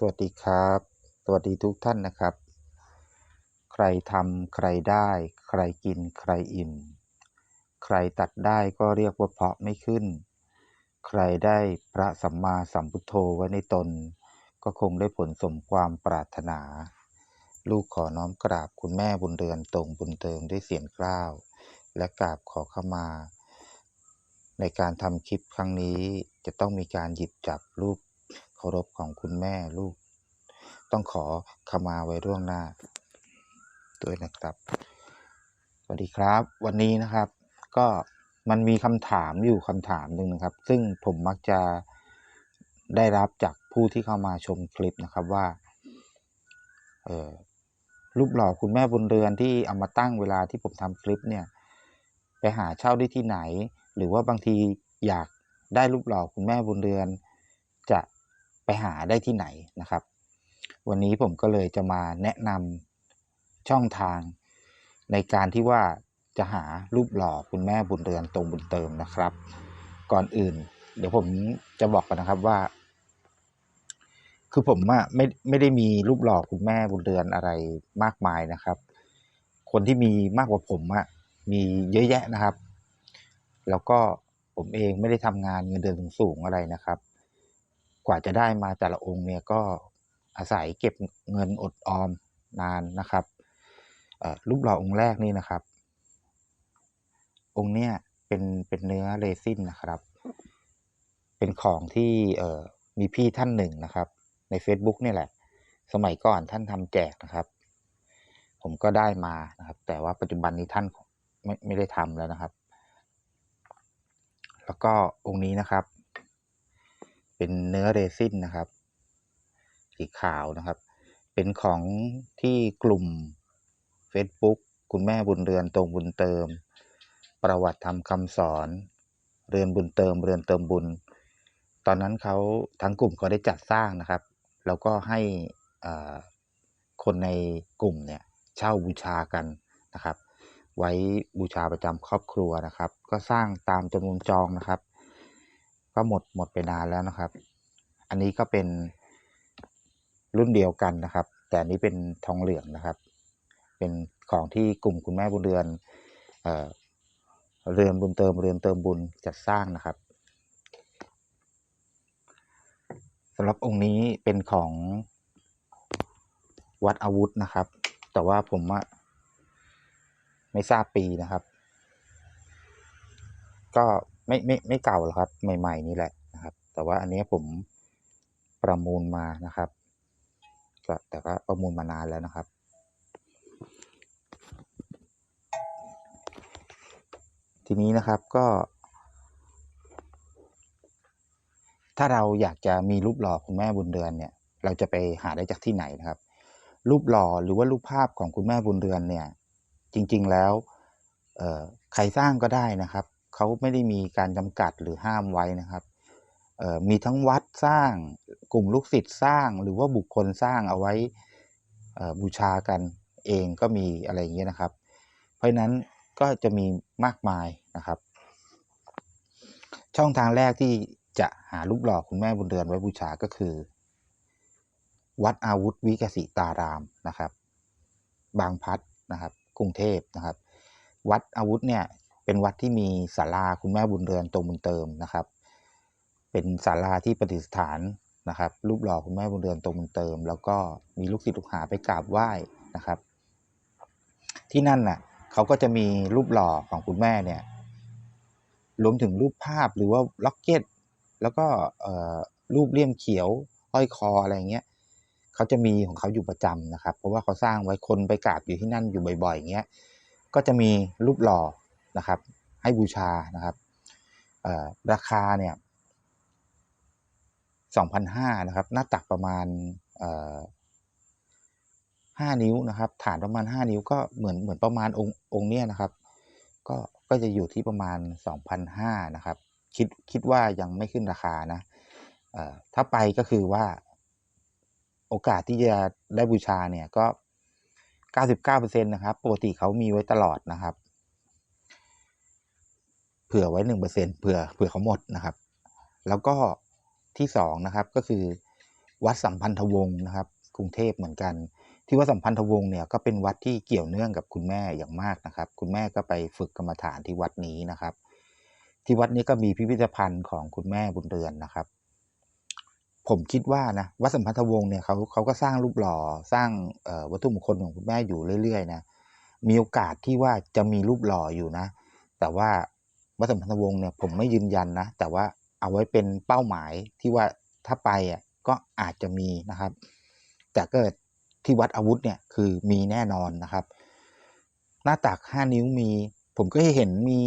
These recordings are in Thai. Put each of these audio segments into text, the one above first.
สวัสดีครับ สวัสดีทุกท่านนะครับ ใครทำใครได้ ใครกินใครอิ่ม ใครตัดได้ก็เรียกว่าเพาะไม่ขึ้น ใครได้พระสัมมาสัมพุทโธไว้ในตน ก็คงได้ผลสมความปรารถนา ลูกขอน้อมกราบคุณแม่บุญเรือนตรงบุญเติมด้วยเสียงกล้าว และกราบขอเข้ามา ในการทำคลิปครั้งนี้จะต้องมีการหยิบจับรูป เคารพของคุณแม่ลูก ต้องขอขมาไว้ร่วงหน้า ด้วยนะครับ สวัสดีครับ วันนี้นะครับ ก็มันมีคำถามอยู่คำถามหนึ่งนะครับ ซึ่งผมมักจะได้รับจากผู้ที่เข้ามาชมคลิปนะครับว่าเออรูปหล่อคุณแม่บุญเรือนที่เอามาตั้งเวลาที่ผมทำคลิปเนี่ย ไปหาเช่าได้ที่ไหน หรือว่าบางทีอยากได้รูปหล่อคุณแม่บุญเรือน ไปหาได้ที่ไหนนะครับ วันนี้ผมก็เลยจะมาแนะนำช่องทางในการที่ว่าจะหารูปหล่อคุณแม่บุญเรือนตรงบุญเติมนะครับ ก่อนอื่น เดี๋ยวผมจะบอกกันนะครับว่า คือผมอะไม่ไม่ได้มีรูปหล่อคุณแม่บุญเรือนอะไรมากมายนะครับ คนที่มีมากกว่าผมอะมีเยอะแยะนะครับ แล้วก็ผมเองไม่ได้ทำงานเงินเดือนสูงๆอะไรนะครับ กว่าจะได้มาแต่ละองค์เนี่ยก็อาศัยเก็บเงินอดออมนานนะครับรูปหล่อองค์แรกนี่นะครับ องค์เนี้ยเป็นเป็นเนื้อเรซินนะครับ เป็นของที่เออมีพี่ท่านหนึ่งนะครับ ใน Facebook นี่แหละ สมัยก่อนท่านทำแจกนะครับ ผมก็ได้มานะครับ แต่ว่าปัจจุบันนี้ท่านไม่ไม่ได้ทำแล้วนะครับ แล้วก็องค์นี้นะครับ เป็นเนื้อเรซินนะครับ สีขาวนะครับ เป็นของที่กลุ่ม Facebook คุณแม่บุญเรือนตรงบุญเติม ประวัติทำคำสอน เรือนบุญเติม เรือนเติมบุญ ตอนนั้นเขาทั้งกลุ่มเขาได้จัดสร้างนะครับ แล้วก็ให้คนในกลุ่มเนี่ยเช่าบูชากันนะครับ ไว้บูชาประจำครอบครัวนะครับ ก็สร้างตามจำนวนจองนะครับ ก็หมดหมดไปนานแล้วนะครับ อันนี้ก็เป็นรุ่นเดียวกันนะครับ แต่อันนี้เป็นทองเหลืองนะครับ เป็นของที่กลุ่มคุณแม่บุญเรือนเอเรือนบุญเติมเรือนเติมบุญจัดสร้างนะครับสำหรับองค์นี้เป็นของวัดอาวุธนะครับ แต่ว่าผมอะไม่ทราบปีนะครับ ก็ ไม่ไม่ไม่เก่าหรอกครับ ใหม่ ๆ นี่แหละนะครับ แต่ว่าอันนี้ผมประมูลมานะครับก็แต่ก็ประมูลมานานแล้วนะครับ ทีนี้นะครับก็ ถ้าเราอยากจะมีรูปหล่อคุณแม่บุญเรือนเนี่ย เราจะไปหาได้จากที่ไหนนะครับ รูปหล่อหรือว่ารูปภาพของคุณแม่บุญเรือนเนี่ย จริง ๆแล้วใครสร้างก็ได้นะครับ เขาไม่ได้มีการจำกัดหรือห้ามไว้นะครับมีทั้งวัดสร้างกลุ่มลูกศิษย์สร้างหรือว่าบุคคลสร้างเอาไว้บูชากันเองก็มีอะไรอย่างเงี้ยนะครับ เพราะนั้นก็จะมีมากมายนะครับ ช่องทางแรกที่จะหารูปหล่อคุณแม่บุญเรือนไว้บูชาก็คือ วัดอาวุธวิกสิตารามนะครับ บางพัดนะครับ กรุงเทพนะครับ วัดอาวุธเนี่ย เป็นวัดที่มีศาลาคุณแม่บุญเรือนตรงบุญเติมนะครับ เป็นศาลาที่ประดิษฐานนะครับ รูปหล่อคุณแม่บุญเรือนตรงบุญเติม แล้วก็มีลูกศิษย์ลูกหาไปกราบไหว้นะครับ ที่นั่นน่ะเขาก็จะมีรูปหล่อของคุณแม่เนี่ยรวมถึงรูปภาพหรือว่าล็อกเก็ต แล้วก็เอ่อรูปเลี่ยมเขียวห้อยคออะไรเงี้ยเขาจะมีของเขาอยู่ประจำนะครับ เพราะว่าเขาสร้างไว้คนไปกราบอยู่ที่นั่นอยู่บ่อยๆอย่างเงี้ยก็จะมีรูปหล่อ นะครับ ให้บูชานะครับราคาเนี่ยสองพันห้านะครับ หน้าตักประมาณห้านิ้วนะครับ ฐานประมาณห้านิ้วก็เหมือนเหมือนประมาณองค์องค์เนี้ยนะครับ ก็ก็จะอยู่ที่ประมาณสองพันห้านะครับ คิดคิดว่ายังไม่ขึ้นราคานะถ้าไปก็คือว่าโอกาสที่จะได้บูชาเนี่ยก็ 99%นะครับ ปกติเขามีไว้ตลอดนะครับ เผื่อไว้1%เปอร์เซ็นเผื่อเผื่อเขาหมดนะครับ แล้วก็ที่สองนะครับก็คือ วัดสัมพันธวงศ์นะครับ กรุงเทพเหมือนกัน ที่วัดสัมพันธวงศ์เนี่ยก็เป็นวัดที่เกี่ยวเนื่องกับคุณแม่อย่างมากนะครับ คุณแม่ก็ไปฝึกกรรมฐานที่วัดนี้นะครับ ที่วัดนี้ก็มีพิพิธภัณฑ์ของคุณแม่บุญเรือนนะครับ ผมคิดว่านะวัดสัมพันธวงศ์เนี่ยเขาเขาก็สร้างรูปหล่อสร้างวัตถุมงคลของคุณแม่อยู่เรื่อยๆนะมีโอกาสที่ว่าจะมีรูปหล่ออยู่นะ แต่ว่า วัดสัมพันธวงศ์เนี่ยผมไม่ยืนยันนะ แต่ว่าเอาไว้เป็นเป้าหมายที่ว่าถ้าไปอะก็อาจจะมีนะครับ แต่เกิดที่วัดอาวุธเนี่ยคือมีแน่นอนนะครับ หน้าตักห้านิ้วมี ผมก็เห็นมี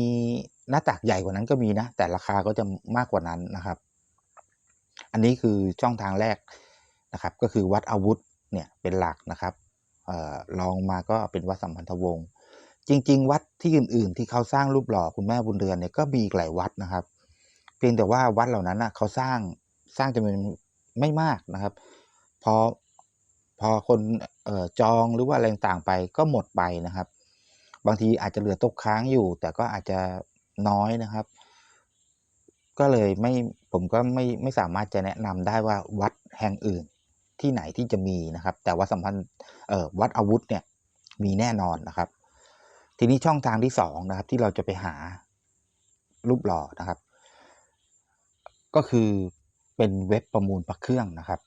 หน้าตักใหญ่กว่านั้นก็มีนะ แต่ราคาก็จะมากกว่านั้นนะครับ อันนี้คือช่องทางแรกนะครับ ก็คือวัดอาวุธเนี่ยเป็นหลักนะครับออลองมาก็เป็นวัดสัมพันธวงศ์ จริง ๆ วัดที่อื่น ๆ ที่เขาสร้างรูปหล่อคุณแม่บุญเรือนเนี่ยก็มีหลายวัดนะครับ เพียงแต่ว่าวัดเหล่านั้นนะเขาสร้างสร้างจำนวนไม่มากนะครับ พอพอคนเอ่อจองหรือว่าอะไรต่างไปก็หมดไปนะครับ บางทีอาจจะเหลือตกค้างอยู่ แต่ก็อาจจะน้อยนะครับ ก็เลยไม่ผมก็ไม่ไม่สามารถจะแนะนำได้ว่าวัดแห่งอื่นที่ไหนที่จะมีนะครับ แต่ว่าสัมพันธ์เอ่อวัดอาวุธเนี่ยมีแน่นอนนะครับ ทีนี้ช่องทางที่สองนะครับที่เราจะไปหารูปหล่อนะครับ ก็คือเป็นเว็บประมูลพระเครื่องนะครับ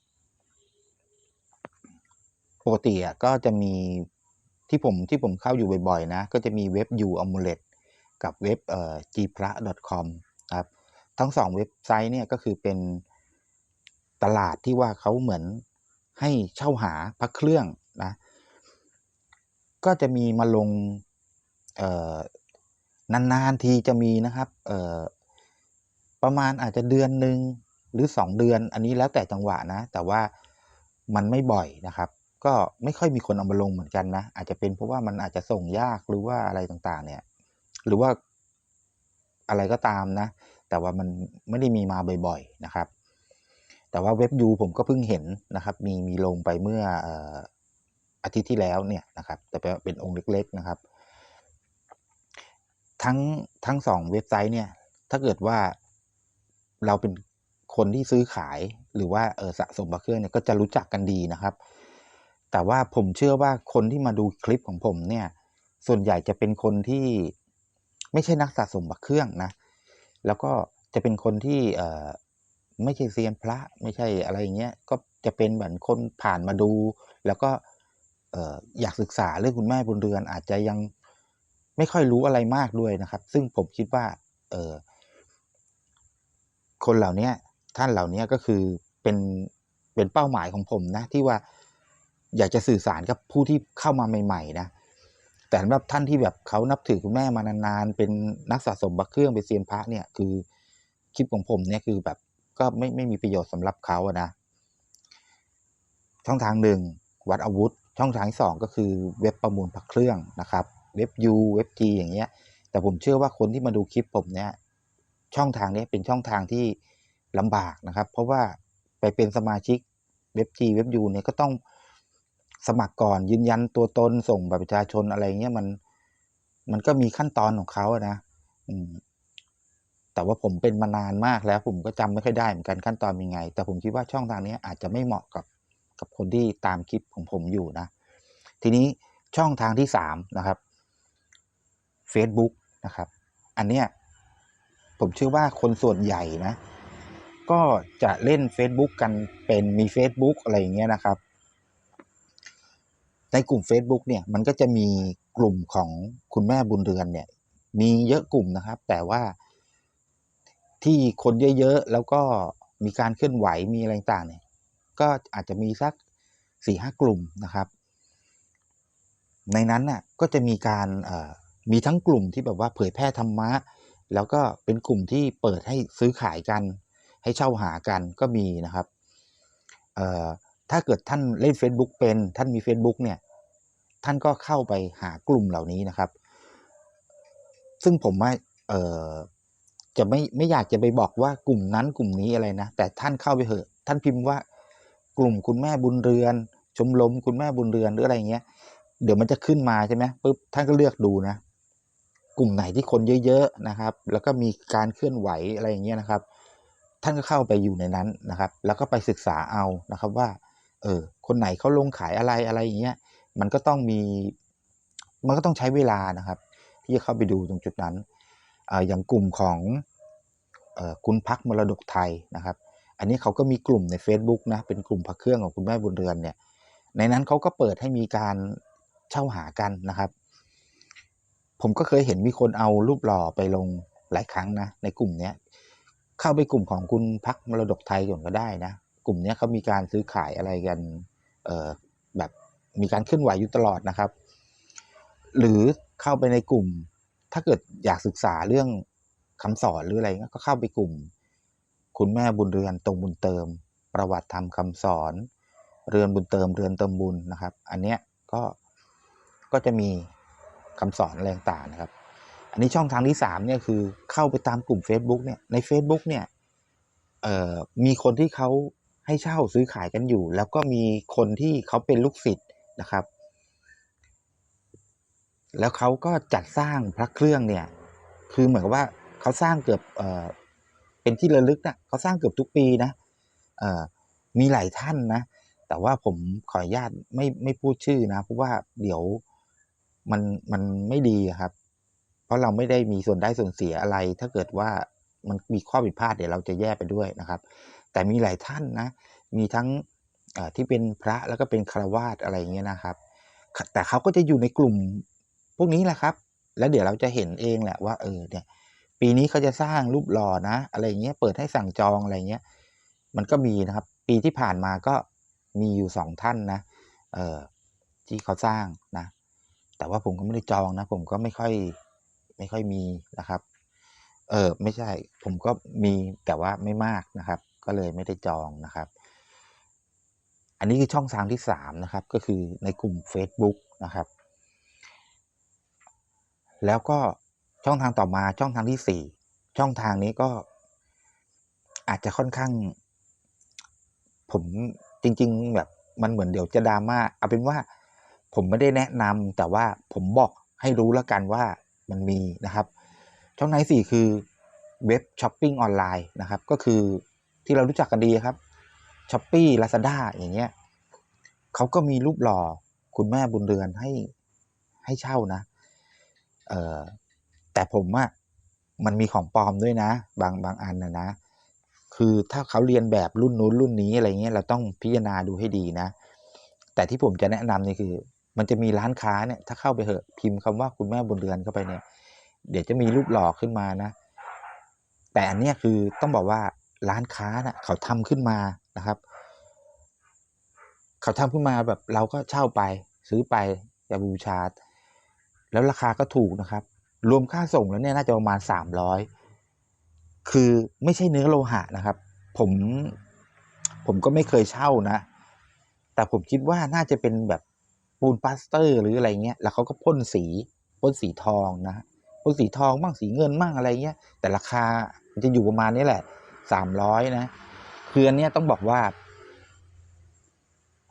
ปกติอะก็จะมีที่ผมที่ผมเข้าอยู่บ่อยๆนะ ก็จะมีเว็บ u amulet กับเว็บเอ่อ gpra.com นะครับทั้งสองเว็บไซต์เนี่ยก็คือเป็นตลาดที่ว่าเขาเหมือนให้เช่าหาพระเครื่องนะก็จะมีมาลง นานๆทีจะมีนะครับประมาณอาจจะเดือนหนึ่งหรือสองเดือน อันนี้แล้วแต่จังหวะนะ แต่ว่ามันไม่บ่อยนะครับ ก็ไม่ค่อยมีคนเอามาลงเหมือนกันนะ อาจจะเป็นเพราะว่ามันอาจจะส่งยากหรือว่าอะไรต่างๆ เนี่ย หรือว่าอะไรก็ตามนะ แต่ว่ามันไม่ได้มีมาบ่อย ๆนะครับ แต่ว่าเว็บยูผมก็เพิ่งเห็นนะครับ มีมีลงไปเมื่ออออาทิตย์ที่แล้วเนี่ยนะครับ แต่เป็นองค์เล็ก ๆนะครับ ทั้งทั้งสองเว็บไซต์เนี่ย ถ้าเกิดว่าเราเป็นคนที่ซื้อขายหรือว่าเออสะสมพระเครื่องเนี่ยก็จะรู้จักกันดีนะครับ แต่ว่าผมเชื่อว่าคนที่มาดูคลิปของผมเนี่ย ส่วนใหญ่จะเป็นคนที่ไม่ใช่นักสะสมพระเครื่องนะ แล้วก็จะเป็นคนที่เออไม่ใช่เซียนพระไม่ใช่อะไรอย่างเงี้ยก็จะเป็นเหมือนคนผ่านมาดู แล้วก็เอออยากศึกษาเรื่องคุณแม่บุญเรือนอาจจะยัง ไม่ค่อยรู้อะไรมากด้วยนะครับ ซึ่งผมคิดว่าเออคนเหล่านี้ท่านเหล่านี้ก็คือเป็นเป็นเป้าหมายของผมนะ ที่ว่าอยากจะสื่อสารกับผู้ที่เข้ามาใหม่ ๆ นะ แต่สำหรับท่านที่แบบเขานับถือคุณแม่มานานๆเป็นนักสะสมบักเครื่องเป็นเซียนพระเนี่ยคือคลิปของผมเนี่ยคือแบบก็ไม่ไม่มีประโยชน์สำหรับเขาอะนะ ช่องทางหนึ่งวัดอาวุธ ช่องทางที่สองก็คือเว็บประมูลพระเครื่องนะครับ เว็บ U เว็บ G อย่างเงี้ย แต่ผมเชื่อว่าคนที่มาดูคลิปผมเนี่ยช่องทางนี้เป็นช่องทางที่ลำบากนะครับ เพราะว่าไปเป็นสมาชิกเว็บ G เว็บ U เนี่ยก็ต้องสมัครก่อนยืนยันตัวตนส่งบัตรประชาชนอะไรเงี้ยมันมันก็มีขั้นตอนของเขาอะนะอืมแต่ว่าผมเป็นมานานมากแล้ว ผมก็จำไม่ค่อยได้เหมือนกันขั้นตอนเป็นไง แต่ผมคิดว่าช่องทางนี้อาจจะไม่เหมาะกับกับคนที่ตามคลิปของผมอยู่นะ ทีนี้ช่องทางที่สามนะครับ Facebook นะครับ อันเนี้ยผมเชื่อว่าคนส่วนใหญ่นะ ก็จะเล่น Facebook กันเป็นมี Facebook อะไรอย่างเงี้ยนะครับ ในกลุ่ม Facebook เนี่ยมันก็จะมีกลุ่มของคุณแม่บุญเรือนเนี่ย มีเยอะกลุ่มนะครับ แต่ว่าที่คนเยอะๆ แล้วก็มีการเคลื่อนไหวมีอะไรต่างเนี่ย ก็อาจจะมีสักสี่ห้ากลุ่มนะครับ ในนั้นน่ะก็จะมีการเอ่อ มีทั้งกลุ่มที่แบบว่าเผยแพร่ธรรมะ แล้วก็เป็นกลุ่มที่เปิดให้ซื้อขายกัน ให้เช่าหากันก็มีนะครับถ้าเกิดท่านเล่น Facebook เป็น ท่านมี Facebook เนี่ย ท่านก็เข้าไปหากลุ่มเหล่านี้นะครับ ซึ่งผมว่าจะไม่ไม่อยากจะไปบอกว่ากลุ่มนั้นกลุ่มนี้อะไรนะ แต่ท่านเข้าไปเถอะ ท่านพิมพ์ว่ากลุ่มคุณแม่บุญเรือน ชมรมคุณแม่บุญเรือนหรืออะไรเงี้ย เดี๋ยวมันจะขึ้นมาใช่ไหมปุ๊บท่านก็เลือกดูนะ กลุ่มไหนที่คนเยอะๆนะครับ แล้วก็มีการเคลื่อนไหวอะไรอย่างเงี้ยนะครับ ท่านก็เข้าไปอยู่ในนั้นนะครับ แล้วก็ไปศึกษาเอานะครับว่าเออคนไหนเขาลงขายอะไรอะไรอย่างเงี้ยมันก็ต้องมีมันก็ต้องใช้เวลานะครับ ที่จะเข้าไปดูตรงจุดนั้นออย่างกลุ่มของออคุณพักมรดกไทยนะครับ อันนี้เขาก็มีกลุ่มใน Facebook นะเป็นกลุ่มพระเครื่องของคุณแม่บุญเรือนเนี่ยในนั้นเขาก็เปิดให้มีการเช่าหากันนะครับ ผมก็เคยเห็นมีคนเอารูปหล่อไปลงหลายครั้งนะในกลุ่มเนี้ยเข้าไปกลุ่มของคุณพักมรดกไทยก่อนก็ได้นะ กลุ่มเนี้ยเขามีการซื้อขายอะไรกันเอ่อแบบมีการเคลื่อนไหวอยู่ตลอดนะครับ หรือเข้าไปในกลุ่ม ถ้าเกิดอยากศึกษาเรื่องคำสอนหรืออะไรก็เข้าไปกลุ่ม คุณแม่บุญเรือนตรงบุญเติม ประวัติธรรมคำสอน เรือนบุญเติมเรือนเติมบุญนะครับ อันเนี้ยก็ก็จะมี คำสอนอะไรต่างๆนะครับ อันนี้ช่องทางที่สามเนี่ยคือเข้าไปตามกลุ่ม Facebook เนี่ยใน Facebook เนี่ยมีคนที่เขาให้เช่าซื้อขายกันอยู่ แล้วก็มีคนที่เขาเป็นลูกศิษย์นะครับ แล้วเขาก็จัดสร้างพระเครื่องเนี่ยคือเหมือนกับว่าเขาสร้างเกือบเออเป็นที่ระลึกนะเขาสร้างเกือบทุกปีนะมีหลายท่านนะ แต่ว่าผมขออนุญาตไม่ไม่พูดชื่อนะเพราะว่าเดี๋ยว มันมันไม่ดีครับ เพราะเราไม่ได้มีส่วนได้ส่วนเสียอะไร ถ้าเกิดว่ามันมีข้อผิดพลาดเดี๋ยวเราจะแย่ไปด้วยนะครับ แต่มีหลายท่านนะ มีทั้งที่เป็นพระแล้วก็เป็นคารวาสอะไรอย่างเงี้ยนะครับ แต่เขาก็จะอยู่ในกลุ่มพวกนี้แหละครับ แล้วเดี๋ยวเราจะเห็นเองแหละว่าเออเนี่ย ปีนี้เขาจะสร้างรูปหล่อนะ อะไรเงี้ยเปิดให้สั่งจองอะไรเงี้ย มันก็มีนะครับ ปีที่ผ่านมาก็มีอยู่สองท่านนะ เออที่เขาสร้างนะ แต่ว่าผมก็ไม่ได้จองนะ ผมก็ไม่ค่อยไม่ค่อยมีนะครับ เออไม่ใช่ ผมก็มีแต่ว่าไม่มากนะครับ ก็เลยไม่ได้จองนะครับ อันนี้คือช่องทางที่สามนะครับ ก็คือในกลุ่ม Facebook นะครับ แล้วก็ช่องทางต่อมาช่องทางที่สี่ช่องทางนี้ก็อาจจะค่อนข้าง ผมจริง ๆ แบบมันเหมือนเดี๋ยวจะดราม่าเอาเป็นว่า ผมไม่ได้แนะนำแต่ว่าผมบอกให้รู้แล้วกันว่ามันมีนะครับช่องทางที่สี่คือเว็บช้อปปิ้งออนไลน์นะครับ ก็คือที่เรารู้จักกันดีครับช้อปปี้ลาซาด้าอย่างเงี้ยเขาก็มีรูปหล่อคุณแม่บุญเรือนให้ให้เช่านะเออแต่ผมอะมันมีของปลอมด้วยนะ บางบางอันนะนะ คือถ้าเขาเรียนแบบรุ่นนู้นรุ่นนี้อะไรเงี้ยเราต้องพิจารณาดูให้ดีนะ แต่ที่ผมจะแนะนำนี่คือ มันจะมีร้านค้าเนี่ยถ้าเข้าไปเหอะพิมพ์คำว่าคุณแม่บุญเรือนเข้าไปเนี่ย เดี๋ยวจะมีรูปหล่อขึ้นมานะ แต่อันเนี้ยคือต้องบอกว่าร้านค้าน่ะเขาทำขึ้นมานะครับ เขาทำขึ้นมาแบบเราก็เช่าไป ซื้อไปจะบูชา แล้วราคาก็ถูกนะครับ รวมค่าส่งแล้วเนี่ยน่าจะประมาณสามร้อยคือไม่ใช่เนื้อโลหะนะครับ ผมผมก็ไม่เคยเช่านะ แต่ผมคิดว่าน่าจะเป็นแบบ ปูนปลาสเตอร์หรืออะไรเงี้ยแล้วเขาก็พ่นสีพ่นสีทองนะพ่นสีทองบ้างสีเงินบ้างอะไรเงี้ยแต่ราคามันจะอยู่ประมาณนี้แหละสามร้อยนะคืออันเนี้ยต้องบอกว่า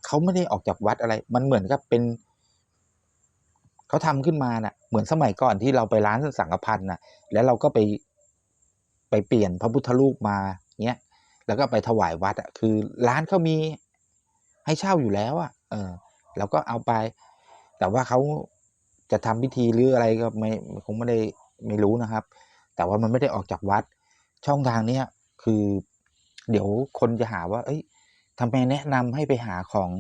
เขาไม่ได้ออกจากวัดอะไร มันเหมือนกับเป็นเขาทำขึ้นมาน่ะ เหมือนสมัยก่อนที่เราไปร้านสังฆพันธ์น่ะ แล้วเราก็ไปไปเปลี่ยนพระพุทธรูปมาเงี้ยแล้วก็ไปถวายวัดอะ คือร้านเขามีให้เช่าอยู่แล้วอะ เออ เราก็เอาไป แต่ว่าเขาจะทำพิธีหรืออะไรก็ไม่คงไม่ได้ไม่รู้นะครับ แต่ว่ามันไม่ได้ออกจากวัด ช่องทางเนี้ยคือ เดี๋ยวคนจะหาว่า เอ้ยทำไมแนะนำให้ไปหาของ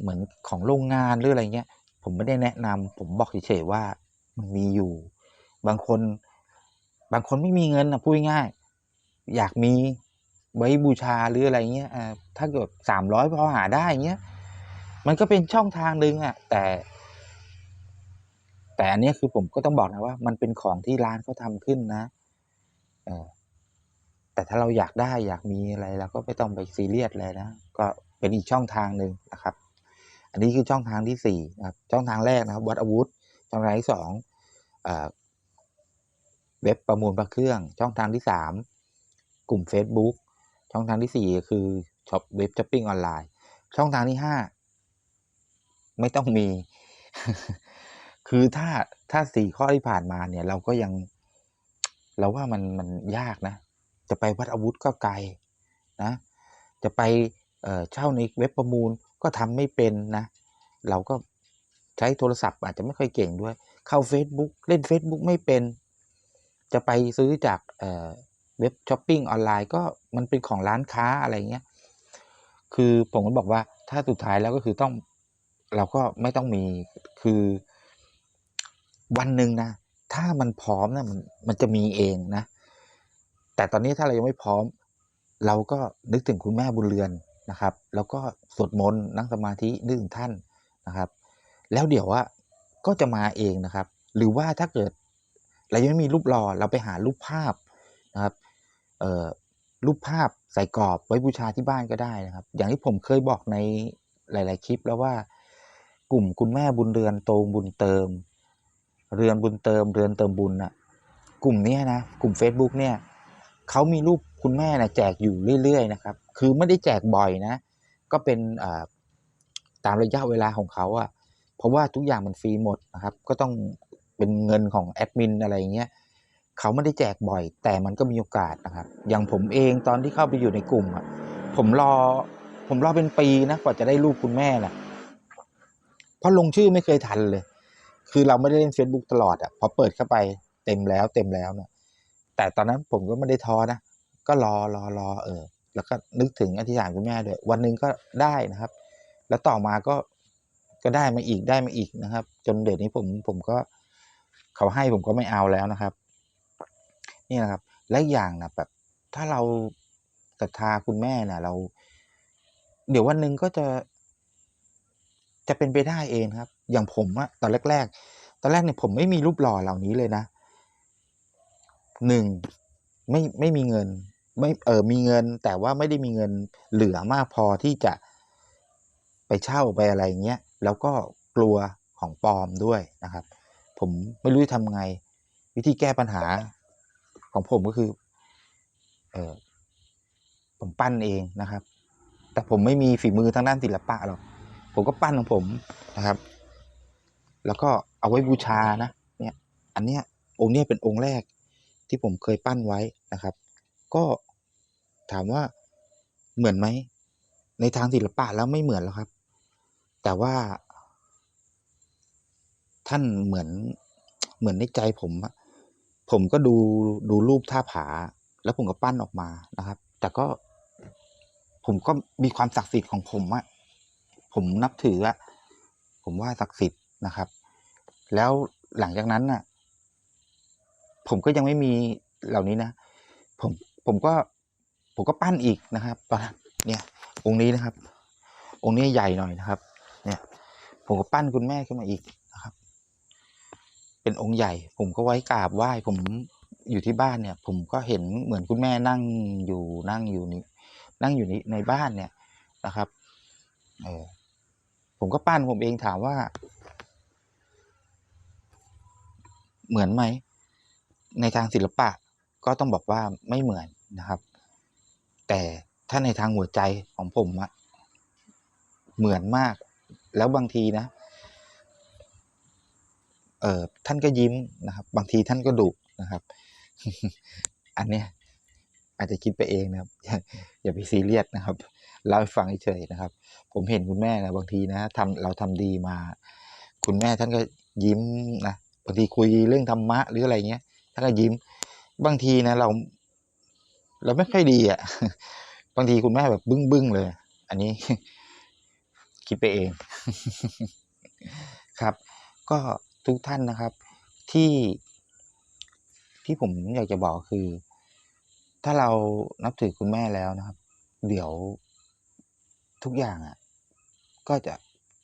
เหมือนของโรงงานหรืออะไรเงี้ย ผมไม่ได้แนะนำผมบอกเฉยๆว่ามันมีอยู่ บางคน บางคนไม่มีเงินนะพูดง่ายอยากมีไว้บูชาหรืออะไรเงี้ยอ่าถ้าเกิดสามร้อยพอหาได้เงี้ย มันก็เป็นช่องทางหนึ่งอะแต่ แต่อันนี้คือผมก็ต้องบอกนะว่า มันเป็นของที่ร้านเขาทำขึ้นนะเออแต่ถ้าเราอยากได้อยากมีอะไรเราก็ไม่ต้องไปซีเรียสเลยนะก็เป็นอีกช่องทางหนึ่งนะครับ อันนี้คือช่องทางที่สี่นะครับช่องทางแรกนะครับ วัดอาวุธ ช่องทางที่สองเอ่อเว็บประมูลพระเครื่อง ช่องทางที่สามกลุ่ม Facebook ช่องทางที่สี่คือช็อปเว็บช้อปปิ้งออนไลน์ ช่องทางที่ห้า ไม่ต้องมี คือถ้าถ้าสี่ข้อที่ผ่านมาเนี่ย เราก็ยัง เราว่ามันมันยากนะ จะไปวัดอาวุธก็ไกลนะ จะไปเช่าในเว็บประมูลก็ทำไม่เป็นนะ เราก็ใช้โทรศัพท์อาจจะไม่ค่อยเก่งด้วย เข้า Facebook เล่น Facebook ไม่เป็น จะไปซื้อจากเว็บช้อปปิ้งออนไลน์ก็มันเป็นของร้านค้าอะไรเงี้ย คือผมก็บอกว่าถ้าสุดท้ายแล้วก็คือต้อง เราก็ไม่ต้องมีคือ วันหนึ่งนะถ้ามันพร้อมนะมันมันจะมีเองนะ แต่ตอนนี้ถ้าเรายังไม่พร้อม เราก็นึกถึงคุณแม่บุญเรือนนะครับ แล้วก็สวดมนต์นั่งสมาธินึกถึงท่านนะครับ แล้วเดี๋ยวว่าก็จะมาเองนะครับ หรือว่าถ้าเกิดเรายังไม่มีรูปหล่อเราไปหารูปภาพนะครับเอ่อรูปภาพใส่กรอบไว้บูชาที่บ้านก็ได้นะครับ อย่างที่ผมเคยบอกในหลาย ๆ คลิปแล้วว่า กลุ่มคุณแม่บุญเรือนโตงบุญเติม เรือนบุญเติม เรือนเติมบุญน่ะกลุ่มนี้นะกลุ่ม Facebook เนี่ยเขามีรูปคุณแม่นะแจกอยู่เรื่อยๆนะครับคือไม่ได้แจกบ่อยนะ ก็เป็นตามระยะเวลาของเขาอะเพราะว่าทุกอย่างมันฟรีหมดนะครับก็ต้องเป็นเงินของแอดมินอะไรอย่างเงี้ยเขาไม่ได้แจกบ่อย แต่มันก็มีโอกาสนะครับ อย่างผมเองตอนที่เข้าไปอยู่ในกลุ่มอะผมรอผมรอเป็นปีนะกว่าจะได้รูปคุณแม่นะ เพราะลงชื่อไม่เคยทันเลย คือเราไม่ได้เล่น Facebook ตลอดอะพอเปิดเข้าไปเต็มแล้วเต็มแล้วเนี่ยแต่ตอนนั้นผมก็ไม่ได้ท้อนะ ก็รอรอรอเออ แล้วก็นึกถึงอธิษฐานคุณแม่ด้วย วันหนึ่งก็ได้นะครับ แล้วต่อมาก็ก็ได้มาอีกได้มาอีกนะครับ จนเดี๋ยวนี้ผมผมก็เขาให้ผมก็ไม่เอาแล้วนะครับ นี่นะครับ และอีกอย่างนะแบบ ถ้าเราศรัทธาคุณแม่นะเรา เดี๋ยววันหนึ่งก็จะ จะเป็นไปได้เองครับ อย่างผมอะตอนแรก ๆ ตอนแรกเนี่ยผมไม่มีรูปหล่อเหล่านี้เลยนะหนึ่งไม่ไม่มีเงิน ไม่เออมีเงิน แต่ว่าไม่ได้มีเงินเหลือมากพอที่จะไปเช่าไปอะไรเงี้ยแล้วก็กลัวของปลอมด้วยนะครับ ผมไม่รู้จะทำไง วิธีแก้ปัญหาของผมก็คือ เออผมปั้นเองนะครับ แต่ผมไม่มีฝีมือทางด้านศิลปะหรอก ผมก็ปั้นของผมนะครับ แล้วก็เอาไว้บูชานะ เนี่ย อันเนี้ยองค์เนี้ยเป็นองค์แรกที่ผมเคยปั้นไว้นะครับ ก็ถามว่าเหมือนไหม ในทางศิลปะแล้วไม่เหมือนหรอกครับ แต่ว่าท่านเหมือนเหมือนในใจผมอะผมก็ดูดูรูปท่าผา แล้วผมก็ปั้นออกมานะครับ แต่ก็ผมก็มีความศักดิ์สิทธิ์ของผมอะ ผมนับถืออะผมว่าศักดิ์สิทธิ์นะครับ แล้วหลังจากนั้นน่ะ ผมก็ยังไม่มีเหล่านี้นะ ผมผมก็ผมก็ปั้นอีกนะครับตอนนั้นเนี่ย องค์นี้นะครับ องค์นี้ใหญ่หน่อยนะครับ เนี่ย ผมก็ปั้นคุณแม่ขึ้นมาอีกนะครับ เป็นองค์ใหญ่ ผมก็ไว้กราบไหว้ ผมอยู่ที่บ้านเนี่ย ผมก็เห็นเหมือนคุณแม่นั่งอยู่นั่งอยู่นี่นั่งอยู่ในในบ้านเนี่ยนะครับเออ ผมก็ปั้นผมเองถามว่า เหมือนไหม ในทางศิลปะก็ต้องบอกว่าไม่เหมือนนะครับ แต่ถ้าในทางหัวใจของผมอะเหมือนมาก แล้วบางทีนะ เออท่านก็ยิ้มนะครับ บางทีท่านก็ดุนะครับ อันเนี้ยอาจจะคิดไปเองนะครับ อย่าอย่าไปซีเรียสนะครับ เล่าให้ฟังเฉยๆนะครับ ผมเห็นคุณแม่นะบางทีนะทำเราทำดีมา คุณแม่ท่านก็ยิ้มนะบางทีคุยเรื่องธรรมะหรืออะไรเงี้ยท่านก็ยิ้ม บางทีนะเรา เราไม่ค่อยดีอะบางทีคุณแม่แบบบึ้งบึ้งๆเลย อันนี้ คิดไปเอง ครับ ก็ทุกท่านนะครับ ที่ที่ผมอยากจะบอกคือ ถ้าเรานับถือคุณแม่แล้วนะครับ เดี๋ยว ทุกอย่างอะก็จะ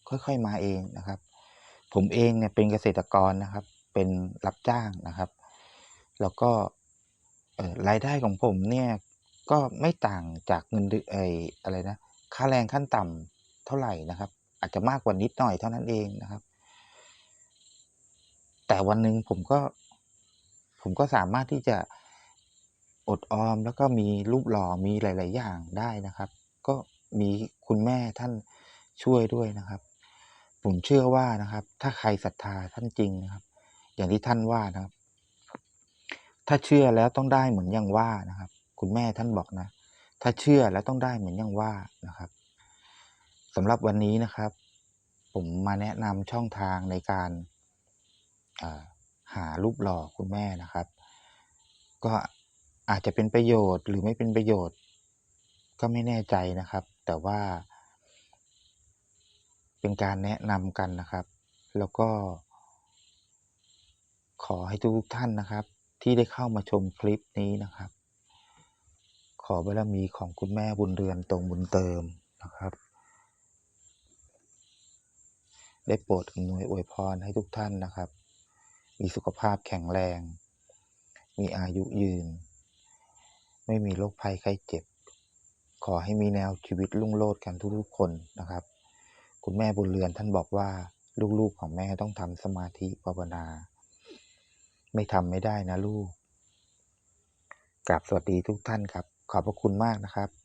ค่อยๆมาเองนะครับ ผมเองเนี่ยเป็นเกษตรกรนะครับ เป็นรับจ้างนะครับ แล้วก็รายได้ของผมเนี่ยก็ไม่ต่างจากเงินเดือนไออะไรนะค่าแรงขั้นต่ำเท่าไหร่นะครับ อาจจะมากกว่านิดหน่อยเท่านั้นเองนะครับ แต่วันหนึ่งผมก็ผมก็สามารถที่จะอดออมแล้วก็มีรูปหล่อมีหลาย ๆ อย่างได้นะครับ ก็ มีคุณแม่ท่านช่วยด้วยนะครับ ผมเชื่อว่านะครับ ถ้าใครศรัทธาท่านจริงนะครับ อย่างที่ท่านว่านะครับ ถ้าเชื่อแล้วต้องได้เหมือนอย่างว่านะครับ คุณแม่ท่านบอกนะ ถ้าเชื่อแล้วต้องได้เหมือนอย่างว่านะครับสำหรับวันนี้นะครับ ผมมาแนะนำช่องทางในการหารูปหล่อคุณแม่นะครับ ก็อาจจะเป็นประโยชน์หรือไม่เป็นประโยชน์ ก็ไม่แน่ใจนะครับ แต่ว่า เป็นการแนะนำกันนะครับ แล้วก็ ขอให้ทุกท่านนะครับ ที่ได้เข้ามาชมคลิปนี้นะครับ ขอบารมีของคุณแม่บุญเรือนตรงบุญเติมนะครับ ได้โปรดอำนวยอวยพรให้ทุกท่านนะครับ มีสุขภาพแข็งแรง มีอายุยืน ไม่มีโรคภัยไข้เจ็บ ขอให้มีแนวชีวิตรุ่งโรจน์กันทุกๆคนนะครับ คุณแม่บุญเรือนท่านบอกว่าลูกๆของแม่ต้องทำสมาธิภาวนา ไม่ทำไม่ได้นะลูกกลับสวัสดีทุกท่านครับ ขอบพระคุณมากนะครับ